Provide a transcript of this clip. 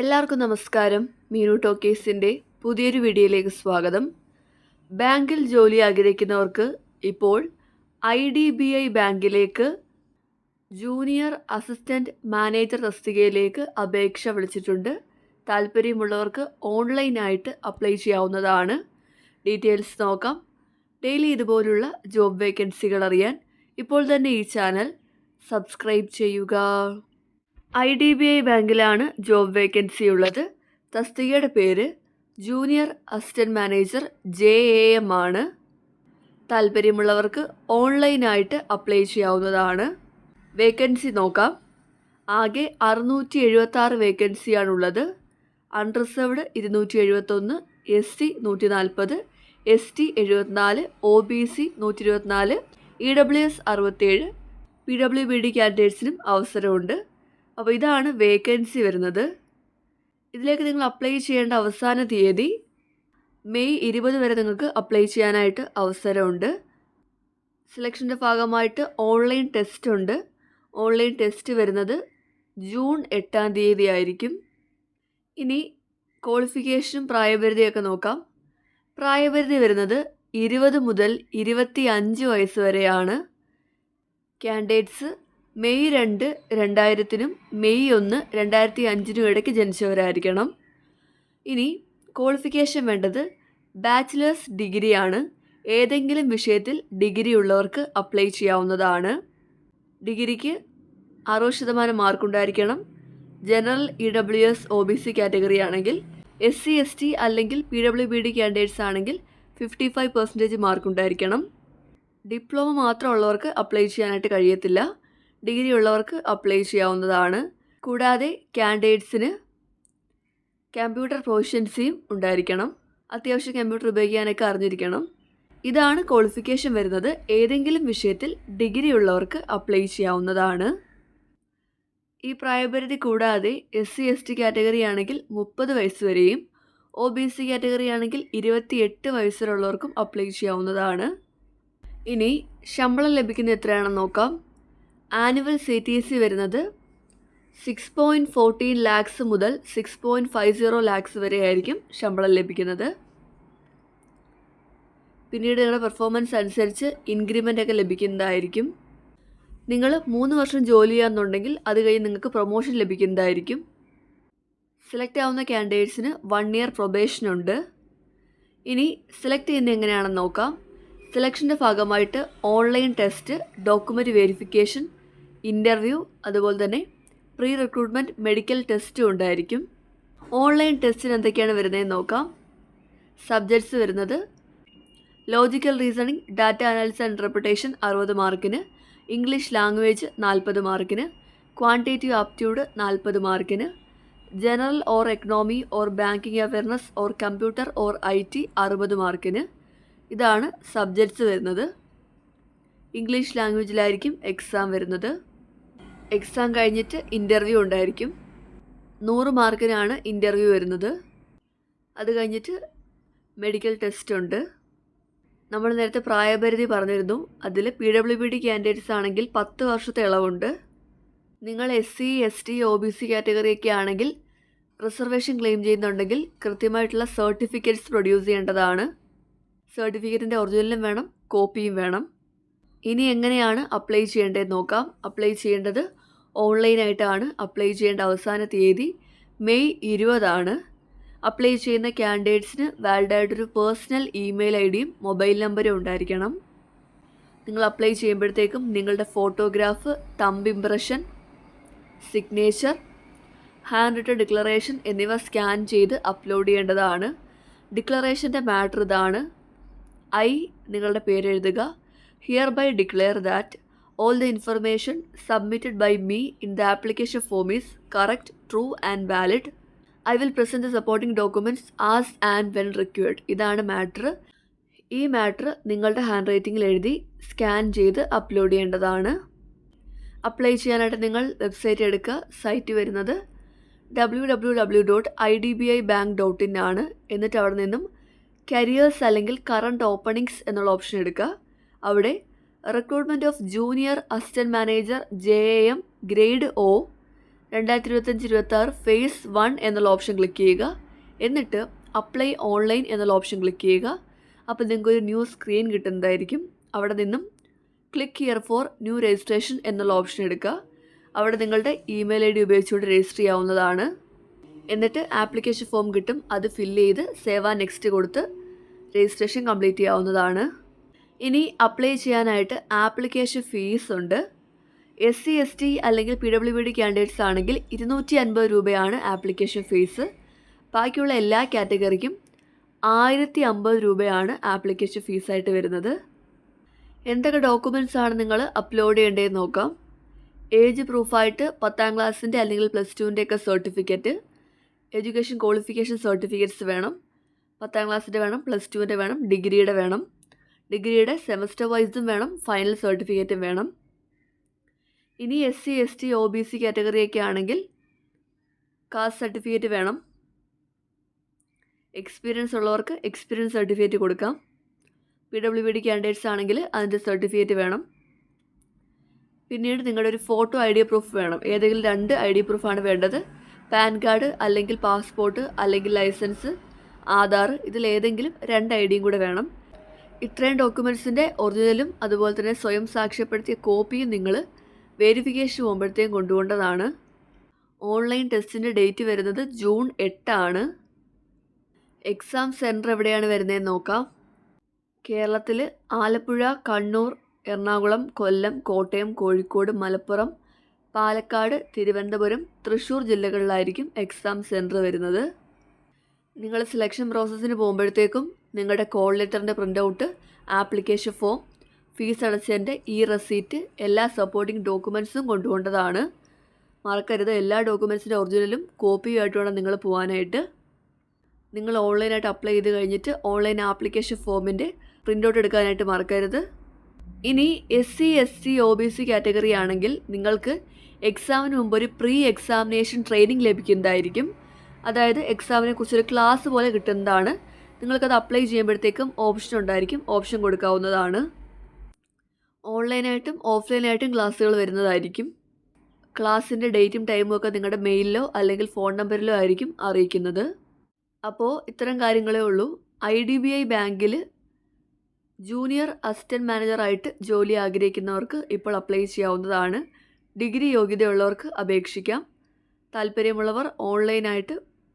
എല്ലാവർക്കും നമസ്കാരം. മീനു ടോക്കേസിന്റെ പുതിയൊരു വീഡിയോയിലേക്ക് സ്വാഗതം. ബാങ്കിൽ ജോലി ആഗ്രഹിക്കുന്നവർക്ക് ഇപ്പോൾ ഐ ഡി ബി ഐ ബാങ്കിലേക്ക് ജൂനിയർ അസിസ്റ്റന്റ് മാനേജർ തസ്തികയിലേക്ക് അപേക്ഷ വിളിച്ചിട്ടുണ്ട്. താല്പര്യമുള്ളവർക്ക് ഓൺലൈനായിട്ട് അപ്ലൈ ചെയ്യാവുന്നതാണ്. ഡീറ്റെയിൽസ് നോക്കാം. ഡെയിലി ഇതുപോലുള്ള ജോബ് വേക്കൻസികൾ അറിയാൻ ഇപ്പോൾ തന്നെ ഈ ചാനൽ സബ്സ്ക്രൈബ് ചെയ്യുക. ഐ ഡി ബി ഐ ബാങ്കിലാണ് ജോബ് വേക്കൻസി ഉള്ളത് തസ്തികയുടെ പേര് junior assistant manager J A M ആണ്. താല്പര്യമുള്ളവർക്ക് ഓൺലൈനായിട്ട് അപ്ലൈ ചെയ്യാവുന്നതാണ്. വേക്കൻസി നോക്കാം. ആകെ അറുന്നൂറ്റി എഴുപത്തി ആറ് വേക്കൻസിയാണുള്ളത്. അൺറിസർവ്ഡ് ഇരുന്നൂറ്റി എഴുപത്തൊന്ന് എസ് സി നൂറ്റി നാൽപ്പത് എസ് ടി എഴുപത്തിനാല് ഒ ബി സി നൂറ്റി ഇരുപത്തിനാല് ഇ ഡബ്ല്യു എസ് അറുപത്തേഴ് പി ഡബ്ല്യു ബി ഡി ക്യാൻഡിഡേറ്റ്സിനും അവസരമുണ്ട്. അപ്പോൾ ഇതാണ് വേക്കൻസി വരുന്നത്. ഇതിലേക്ക് നിങ്ങൾ അപ്ലൈ ചെയ്യേണ്ട അവസാന തീയതി മെയ് ഇരുപത് വരെ നിങ്ങൾക്ക് അപ്ലൈ ചെയ്യാനായിട്ട് അവസരമുണ്ട്. സെലക്ഷന്റെ ഭാഗമായിട്ട് ഓൺലൈൻ ടെസ്റ്റ് ഉണ്ട്. ഓൺലൈൻ ടെസ്റ്റ് വരുന്നത് ജൂൺ എട്ടാം തീയതി ആയിരിക്കും. ഇനി ക്വാളിഫിക്കേഷനും പ്രായപരിധിയൊക്കെ നോക്കാം. പ്രായപരിധി വരുന്നത് ഇരുപത് മുതൽ ഇരുപത്തി അഞ്ച് വയസ്സ് വരെയാണ്. കാൻഡിഡേറ്റ്സ് മെയ് രണ്ട് രണ്ടായിരത്തിനും മെയ് ഒന്ന് രണ്ടായിരത്തി അഞ്ചിനും ഇടയ്ക്ക് ജനിച്ചവരായിരിക്കണം. ഇനി ക്വാളിഫിക്കേഷൻ വേണ്ടത് ബാച്ചിലേഴ്സ് ഡിഗ്രിയാണ്. ഏതെങ്കിലും വിഷയത്തിൽ ഡിഗ്രി ഉള്ളവർക്ക് അപ്ലൈ ചെയ്യാവുന്നതാണ്. ഡിഗ്രിക്ക് അറുപത് ശതമാനം മാർക്കുണ്ടായിരിക്കണം general E W S O B C category ആണെങ്കിൽ എസ് സി എസ് ടി അല്ലെങ്കിൽ P W B D candidates ആണെങ്കിൽ ഫിഫ്റ്റി ഫൈവ് പെർസെന്റേജ് മാർക്കുണ്ടായിരിക്കണം ഡിപ്ലോമ മാത്രമുള്ളവർക്ക് അപ്ലൈ ചെയ്യാനായിട്ട് കഴിയത്തില്ല. ഡിഗ്രി ഉള്ളവർക്ക് അപ്ലൈ ചെയ്യാവുന്നതാണ്. കൂടാതെ കാൻഡിഡേറ്റ്സിന് കമ്പ്യൂട്ടർ പ്രൊഫഷൻസിയും ഉണ്ടായിരിക്കണം. അത്യാവശ്യം കമ്പ്യൂട്ടർ ഉപയോഗിക്കാനൊക്കെ അറിഞ്ഞിരിക്കണം. ഇതാണ് ക്വാളിഫിക്കേഷൻ വരുന്നത്. ഏതെങ്കിലും വിഷയത്തിൽ ഡിഗ്രി ഉള്ളവർക്ക് അപ്ലൈ ചെയ്യാവുന്നതാണ്. ഈ പ്രായപരിധി കൂടാതെ S C S T category ആണെങ്കിൽ മുപ്പത് വയസ്സ് വരെയും ഒ ബി സി കാറ്റഗറി ആണെങ്കിൽ ഇരുപത്തിയെട്ട് വയസ്സിലുള്ളവർക്കും അപ്ലൈ ചെയ്യാവുന്നതാണ്. ഇനി ശമ്പളം ലഭിക്കുന്ന എത്രയാണെന്ന് നോക്കാം. ആനുവൽ സി ടി സി വരുന്നത് സിക്സ് പോയിന്റ് ഫോർട്ടീൻ ലാക്സ് മുതൽ six point five zero lakhs വരെ ആയിരിക്കും ശമ്പളം ലഭിക്കുന്നത്. പിന്നീട് നിങ്ങളുടെ പെർഫോമൻസ് അനുസരിച്ച് ഇൻക്രിമെന്റ് ഒക്കെ ലഭിക്കുന്നതായിരിക്കും. നിങ്ങൾ മൂന്ന് വർഷം ജോലി ചെയ്യാന്നുണ്ടെങ്കിൽ അത് കഴിഞ്ഞ് നിങ്ങൾക്ക് പ്രൊമോഷൻ ലഭിക്കുന്നതായിരിക്കും. സെലക്ട് ആവുന്ന ക്യാൻഡിഡേറ്റ്സിന് വൺ ഇയർ പ്രൊബേഷൻ ഉണ്ട്. ഇനി സെലക്ട് ചെയ്യുന്നത് എങ്ങനെയാണെന്ന് നോക്കാം. സെലക്ഷന്റെ ഭാഗമായിട്ട് online test document verification interview അതുപോലെ തന്നെ പ്രീ റിക്രൂട്ട്മെന്റ് മെഡിക്കൽ ടെസ്റ്റും ഉണ്ടായിരിക്കും. ഓൺലൈൻ ടെസ്റ്റിന് എന്തൊക്കെയാണ് വരുന്നതെന്ന് നോക്കാം. സബ്ജക്ട്സ് വരുന്നത്. Logical reasoning data analysis and reputation അറുപത് മാർക്കിന് ഇംഗ്ലീഷ് ലാംഗ്വേജ് നാൽപ്പത് മാർക്കിന് ക്വാണ്ടിറ്റീവ് ആപ്റ്റ്യൂഡ് നാൽപ്പത് മാർക്കിന് general or economy or banking awareness or computer or I T അറുപത് മാർക്കിന്. ഇതാണ് സബ്ജക്ട്സ് വരുന്നത്. ഇംഗ്ലീഷ് ലാംഗ്വേജിലായിരിക്കും എക്സാം വരുന്നത്. എക്സാം കഴിഞ്ഞിട്ട് ഇന്റർവ്യൂ ഉണ്ടായിരിക്കും. നൂറ് മാർക്കിനാണ് ഇന്റർവ്യൂ വരുന്നത്. അത് കഴിഞ്ഞിട്ട് മെഡിക്കൽ ടെസ്റ്റ് ഉണ്ട്. നമ്മൾ നേരത്തെ പ്രായപരിധി പറഞ്ഞിരുന്നു. അതിൽ P W B D candidates ആണെങ്കിൽ പത്ത് വർഷത്തെ ഇളവുണ്ട്. നിങ്ങൾ S C S T O B C കാറ്റഗറിയൊക്കെ ആണെങ്കിൽ റിസർവേഷൻ ക്ലെയിം ചെയ്യുന്നുണ്ടെങ്കിൽ കൃത്യമായിട്ടുള്ള സർട്ടിഫിക്കറ്റ്സ് പ്രൊഡ്യൂസ് ചെയ്യേണ്ടതാണ്. സർട്ടിഫിക്കറ്റിന്റെ ഒറിജിനലും വേണം കോപ്പിയും വേണം. ഇനി എങ്ങനെയാണ് അപ്ലൈ ചെയ്യേണ്ടതെന്ന് നോക്കാം. അപ്ലൈ ചെയ്യേണ്ടത് ഓൺലൈനായിട്ടാണ് അപ്ലൈ ചെയ്യേണ്ട അവസാന തീയതി മെയ് ഇരുപതാണ്. അപ്ലൈ ചെയ്യുന്ന ക്യാൻഡിഡേറ്റ്സിന് വാലിഡായിട്ടൊരു പേഴ്സണൽ ഇമെയിൽ ഐ ഡിയും മൊബൈൽ നമ്പറും ഉണ്ടായിരിക്കണം. നിങ്ങൾ അപ്ലൈ ചെയ്യുമ്പോഴത്തേക്കും നിങ്ങളുടെ photograph thumb impression signature hand written declaration എന്നിവ സ്കാൻ ചെയ്ത് അപ്ലോഡ് ചെയ്യേണ്ടതാണ്. ഡിക്ലറേഷന്റെ മാറ്റർ ഇതാണ്. ഐ നിങ്ങളുടെ പേര് by declare that all the information submitted by me in the application form is correct true and valid I will present the supporting documents as and when required ഇതാണ് matter ഈ matter നിങ്ങളുടെ hand റൈറ്റിംഗിൽ എഴുതി scan ചെയ്ത് upload ചെയ്യേണ്ടതാണ്. Apply ചെയ്യാനായിട്ട് നിങ്ങൾ website എടുക്കുക സൈറ്റ് വരുന്നത് W W W dot I D B I bank dot in ആണ്. എന്നിട്ട് അവിടെ നിന്നും കരിയേഴ്സ് അല്ലെങ്കിൽ കറണ്ട് ഓപ്പണിങ്സ് എന്നുള്ള ഓപ്ഷൻ എടുക്കുക. അവിടെ recruitment of junior assistant manager J A M grade O രണ്ടായിരത്തി ഇരുപത്തഞ്ച് ഇരുപത്തി ആറ് ഫേസ് വൺ എന്നുള്ള ഓപ്ഷൻ ക്ലിക്ക് ചെയ്യുക. എന്നിട്ട് അപ്ലൈ ഓൺലൈൻ എന്നുള്ള ഓപ്ഷൻ ക്ലിക്ക് ചെയ്യുക. അപ്പോൾ നിങ്ങൾക്ക് ഒരു ന്യൂ സ്ക്രീൻ കിട്ടുന്നതായിരിക്കും. അവിടെ നിന്നും click here for new registration എന്നുള്ള ഓപ്ഷൻ എടുക്കുക. അവിടെ നിങ്ങളുടെ ഇമെയിൽ ഐ ഡി ഉപയോഗിച്ചുകൊണ്ട് രജിസ്റ്റർ ചെയ്യാവുന്നതാണ്. എന്നിട്ട് ആപ്ലിക്കേഷൻ ഫോം കിട്ടും. അത് ഫില്ല് ചെയ്ത് സേവ നെക്സ്റ്റ് കൊടുത്ത് രജിസ്ട്രേഷൻ കംപ്ലീറ്റ് ചെയ്യാവുന്നതാണ്. ഇനി അപ്ലൈ ചെയ്യാനായിട്ട് ആപ്ലിക്കേഷൻ ഫീസ് ഉണ്ട്. എസ് സി എസ് ടി അല്ലെങ്കിൽ പി ഡബ്ല്യു ഡി ക്യാൻഡിഡേറ്റ്സ് ആണെങ്കിൽ ഇരുന്നൂറ്റി അൻപത് രൂപയാണ് ആപ്ലിക്കേഷൻ ഫീസ് ബാക്കിയുള്ള എല്ലാ കാറ്റഗറിക്കും ആയിരത്തി അമ്പത് രൂപയാണ് ആപ്ലിക്കേഷൻ ഫീസായിട്ട് വരുന്നത്. എന്തൊക്കെ ഡോക്യുമെന്റ്സ് ആണ് നിങ്ങൾ അപ്ലോഡ് ചെയ്യേണ്ടതെന്ന് നോക്കാം. ഏജ് പ്രൂഫായിട്ട് പത്താം ക്ലാസ്സിന്റെ അല്ലെങ്കിൽ പ്ലസ് ടുവിന്റെ ഒക്കെ സർട്ടിഫിക്കറ്റ് എഡ്യൂക്കേഷൻ ക്വാളിഫിക്കേഷൻ സർട്ടിഫിക്കറ്റ്സ് വേണം. പത്താം ക്ലാസ്സിന്റെ വേണം പ്ലസ് ടുവിന്റെ വേണം ഡിഗ്രിയുടെ വേണം. ഡിഗ്രിയുടെ സെമസ്റ്റർ വൈസും വേണം ഫൈനൽ സർട്ടിഫിക്കറ്റും വേണം. ഇനി S C S T O B C കാറ്റഗറിയൊക്കെ ആണെങ്കിൽ കാസ്റ്റ് സർട്ടിഫിക്കറ്റ് വേണം. എക്സ്പീരിയൻസ് ഉള്ളവർക്ക് എക്സ്പീരിയൻസ് സർട്ടിഫിക്കറ്റ് കൊടുക്കാം. P W B D candidates ആണെങ്കിൽ അതിന്റെ സർട്ടിഫിക്കറ്റ് വേണം. പിന്നീട് നിങ്ങളുടെ ഒരു ഫോട്ടോ ഐ ഡി പ്രൂഫ് വേണം. ഏതെങ്കിലും രണ്ട് ഐ ഡി പ്രൂഫാണ് വേണ്ടത്. പാൻ കാർഡ് അല്ലെങ്കിൽ പാസ്പോർട്ട് അല്ലെങ്കിൽ ലൈസൻസ് ആധാർ ഇതിലേതെങ്കിലും രണ്ട് ഐ ഡിയും കൂടെ വേണം. ഇത്രയും ഡോക്യുമെന്റ്സിന്റെ ഒറിജിനലും അതുപോലെ തന്നെ സ്വയം സാക്ഷ്യപ്പെടുത്തിയ കോപ്പിയും നിങ്ങൾ വെരിഫിക്കേഷൻ പോകുമ്പോഴത്തേക്കും കൊണ്ടുപോകേണ്ടതാണ്. ഓൺലൈൻ ടെസ്റ്റിന്റെ ഡേറ്റ് വരുന്നത് ജൂൺ എട്ടാണ്. എക്സാം സെന്റർ എവിടെയാണ് വരുന്നതെന്ന് നോക്കാം. കേരളത്തിൽ ആലപ്പുഴ കണ്ണൂർ എറണാകുളം കൊല്ലം കോട്ടയം കോഴിക്കോട് മലപ്പുറം പാലക്കാട് തിരുവനന്തപുരം തൃശ്ശൂർ ജില്ലകളിലായിരിക്കും എക്സാം സെന്റർ വരുന്നത്. നിങ്ങൾ സെലക്ഷൻ പ്രോസസ്സിന് പോകുമ്പോഴത്തേക്കും നിങ്ങളുടെ call ലെറ്ററിന്റെ print out application form fees അടച്ചതിന്റെ e receipt എല്ലാ സപ്പോർട്ടിംഗ് ഡോക്യുമെന്റ്സും കൊണ്ടുപോകേണ്ടതാണ്. മറക്കരുത് എല്ലാ ഡോക്യുമെന്റ്സിന്റെ ഒറിജിനലും കോപ്പിയുമായിട്ട് വേണം നിങ്ങൾ പോകാനായിട്ട്. നിങ്ങൾ ഓൺലൈനായിട്ട് അപ്ലൈ ചെയ്ത് കഴിഞ്ഞിട്ട് ഓൺലൈൻ ആപ്ലിക്കേഷൻ ഫോമിന്റെ പ്രിന്റ് ഔട്ട് എടുക്കാനായിട്ട് മറക്കരുത്. ഇനി S C S C O B C category ആണെങ്കിൽ നിങ്ങൾക്ക് എക്സാമിന് മുമ്പ് ഒരു പ്രീ എക്സാമിനേഷൻ ട്രെയിനിങ് ലഭിക്കുന്നതായിരിക്കും. അതായത് എക്സാമിനെ കുറിച്ചൊരു ക്ലാസ് പോലെ കിട്ടുന്നതാണ്. നിങ്ങൾക്കത് അപ്ലൈ ചെയ്യുമ്പോഴത്തേക്കും ഓപ്ഷൻ ഉണ്ടായിരിക്കും. ഓപ്ഷൻ കൊടുക്കാവുന്നതാണ്. ഓൺലൈനായിട്ടും ഓഫ്ലൈനായിട്ടും ക്ലാസ്സുകൾ വരുന്നതായിരിക്കും. ക്ലാസ്സിന്റെ ഡേറ്റും ടൈമും ഒക്കെ നിങ്ങളുടെ മെയിലിലോ അല്ലെങ്കിൽ ഫോൺ നമ്പറിലോ ആയിരിക്കും അറിയിക്കുന്നത്. അപ്പോൾ ഇത്തരം കാര്യങ്ങളേ ഉള്ളൂ. ഐ ഡി ബി ഐ ബാങ്കിൽ ജൂനിയർ അസിസ്റ്റന്റ് മാനേജറായിട്ട് ജോലി ആഗ്രഹിക്കുന്നവർക്ക് ഇപ്പോൾ അപ്ലൈ ചെയ്യാവുന്നതാണ്. ഡിഗ്രി യോഗ്യതയുള്ളവർക്ക് അപേക്ഷിക്കാം. താല്പര്യമുള്ളവർ ഓൺലൈനായിട്ട്